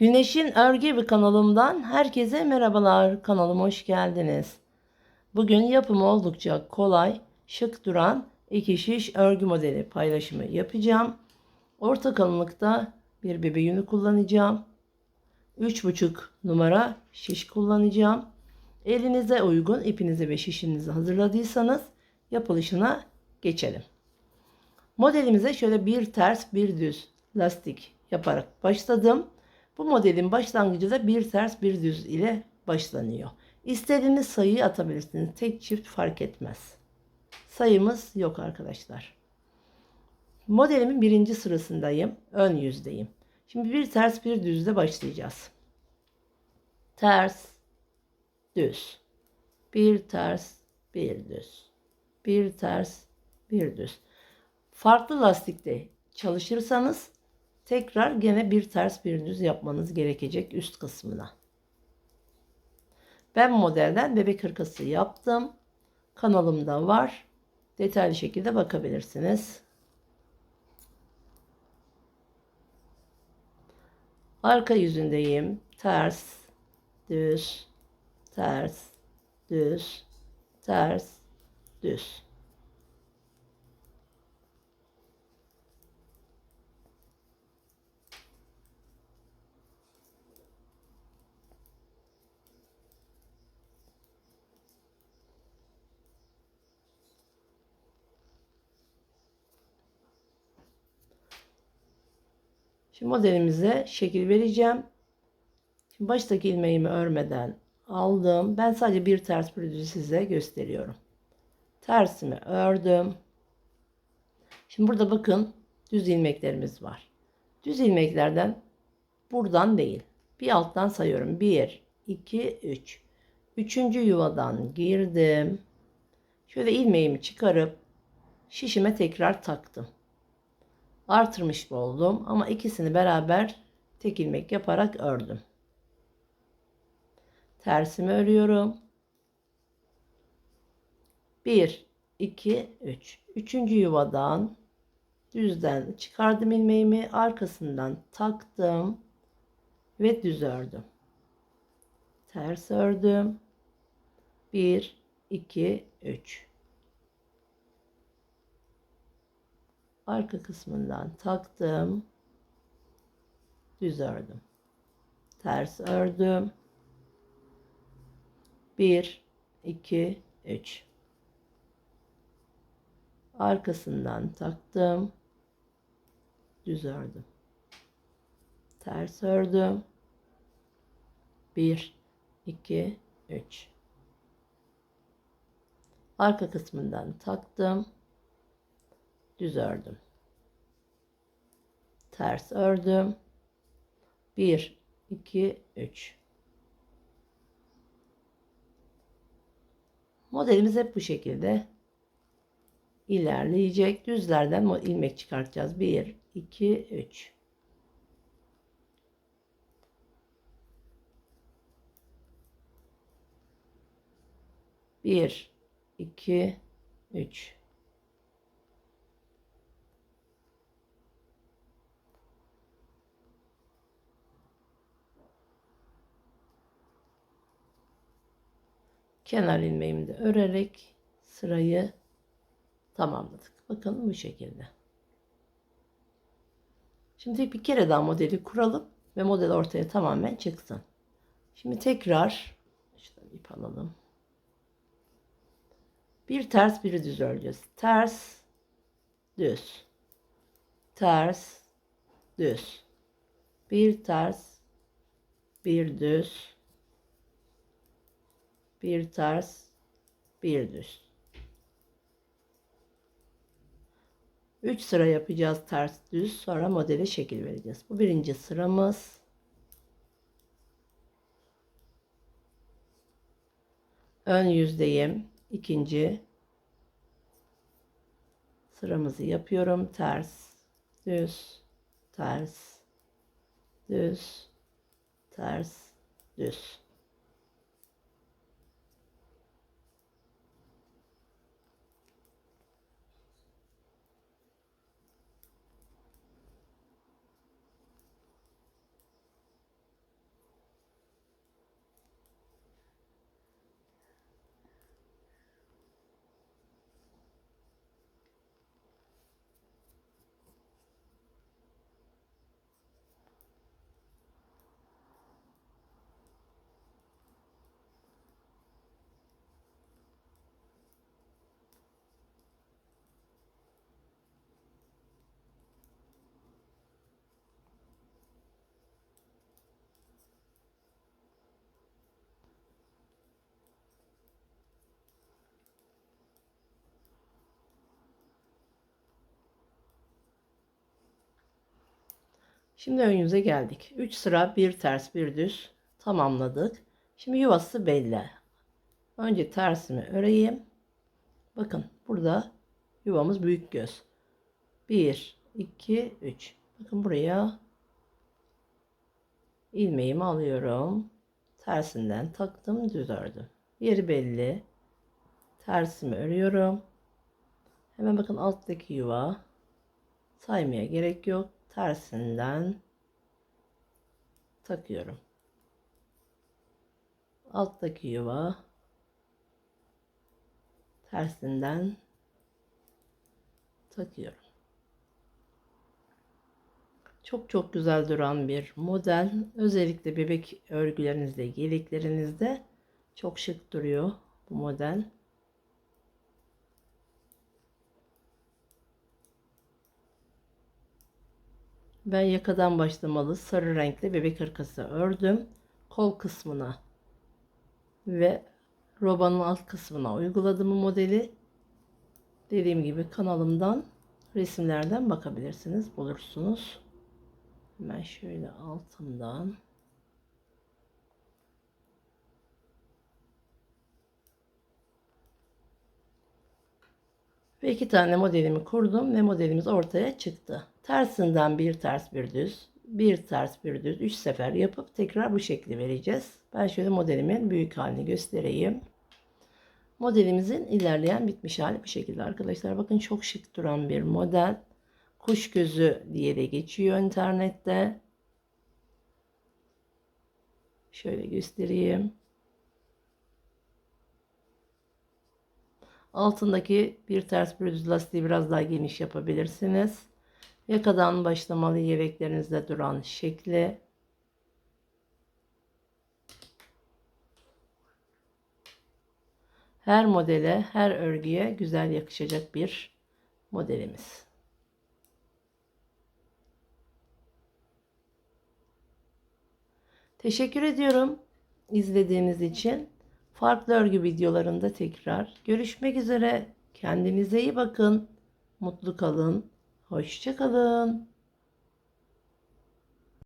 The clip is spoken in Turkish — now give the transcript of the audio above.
Güneşin Örgü Evi kanalımdan herkese merhabalar. Kanalıma hoş geldiniz. Bugün yapımı oldukça kolay, şık duran iki şiş örgü modeli paylaşımı yapacağım. Orta kalınlıkta bir bebe yünü kullanacağım. 3,5 numara şiş kullanacağım. Elinize uygun ipinizi ve şişinizi hazırladıysanız yapılışına geçelim. Modelimize şöyle bir ters bir düz lastik yaparak başladım. Bu modelin başlangıcı da bir ters bir düz ile başlanıyor. İstediğiniz sayıyı atabilirsiniz. Tek çift fark etmez. Sayımız yok arkadaşlar. Modelimin birinci sırasındayım. Ön yüzdeyim. Şimdi bir ters bir düzle başlayacağız. Ters, düz. Bir ters, bir düz. Bir ters, bir düz. Farklı lastikte çalışırsanız tekrar gene bir ters bir düz yapmanız gerekecek üst kısmına. Ben modelden bebek hırkası yaptım. Kanalımda var. Detaylı şekilde bakabilirsiniz. Arka yüzündeyim. Ters, düz, ters, düz, ters, düz. Şimdi modelimize şekil vereceğim. Şimdi baştaki ilmeğimi örmeden aldım. Ben sadece bir ters düz size gösteriyorum. Tersimi ördüm. Şimdi burada bakın düz ilmeklerimiz var. Düz ilmeklerden buradan değil. Bir alttan sayıyorum. 1, 2, 3. Üçüncü yuvadan girdim. Şöyle ilmeğimi çıkarıp şişime tekrar taktım artırmış oldum ama ikisini beraber tek ilmek yaparak ördüm. Tersimi örüyorum. 1 2 3. Üçüncü yuvadan düzden çıkardım ilmeğimi, arkasından taktım ve düz ördüm. Ters ördüm. 1 2 3. arka kısmından taktım. Düz ördüm. Ters ördüm. 1 2 3 Arkasından taktım. Düz ördüm. Ters ördüm. 1 2 3 Arka kısmından taktım düz ördüm. Ters ördüm. 1 2 3 Modelimiz hep bu şekilde ilerleyecek. Düzlerden ilmek çıkartacağız. 1 2 3 1 2 3 kenar ilmeğimi de örerek sırayı tamamladık. Bakın bu şekilde. Şimdi bir kere daha modeli kuralım ve model ortaya tamamen çıksın. Şimdi tekrar şuradan ip alalım. Bir ters bir düz öreceğiz. Ters, düz. Ters, düz. Bir ters, bir düz bir ters, bir düz. 3 sıra yapacağız ters düz sonra modele şekil vereceğiz. Bu birinci sıramız. Ön yüzdeyim. İkinci sıramızı yapıyorum. Ters, düz, ters, düz, ters, düz. Şimdi ön yüze geldik. 3 sıra bir ters bir düz tamamladık. Şimdi yuvası belli. Önce tersimi öreyim. Bakın burada yuvamız büyük göz. 1 2 3. Bakın buraya ilmeğimi alıyorum. Tersinden taktım, düz ördüm. Yeri belli. Tersimi örüyorum. Hemen bakın alttaki yuva. Saymaya gerek yok. Tersinden takıyorum. Alttaki yuva tersinden takıyorum. Çok çok güzel duran bir model. Özellikle bebek örgülerinizde, yeleklerinizde çok şık duruyor bu model. Ben yakadan başlamalı sarı renkli bebek hırkası ördüm. Kol kısmına ve robanın alt kısmına uyguladım bu modeli. Dediğim gibi kanalımdan resimlerden bakabilirsiniz, bulursunuz. Hemen şöyle altından Ve iki tane modelimi kurdum ve modelimiz ortaya çıktı. Tersinden bir ters bir düz, bir ters bir düz, üç sefer yapıp tekrar bu şekli vereceğiz. Ben şöyle modelimin büyük halini göstereyim. Modelimizin ilerleyen bitmiş hali bu şekilde arkadaşlar. Bakın çok şık duran bir model. Kuş gözü diye de geçiyor internette. Şöyle göstereyim. Altındaki bir ters bir lastiği biraz daha geniş yapabilirsiniz. Yakadan başlamalı yeleklerinizde duran şekli. Her modele, her örgüye güzel yakışacak bir modelimiz. Teşekkür ediyorum izlediğiniz için. Farklı örgü videolarında tekrar görüşmek üzere. Kendinize iyi bakın. Mutlu kalın. Hoşça kalın.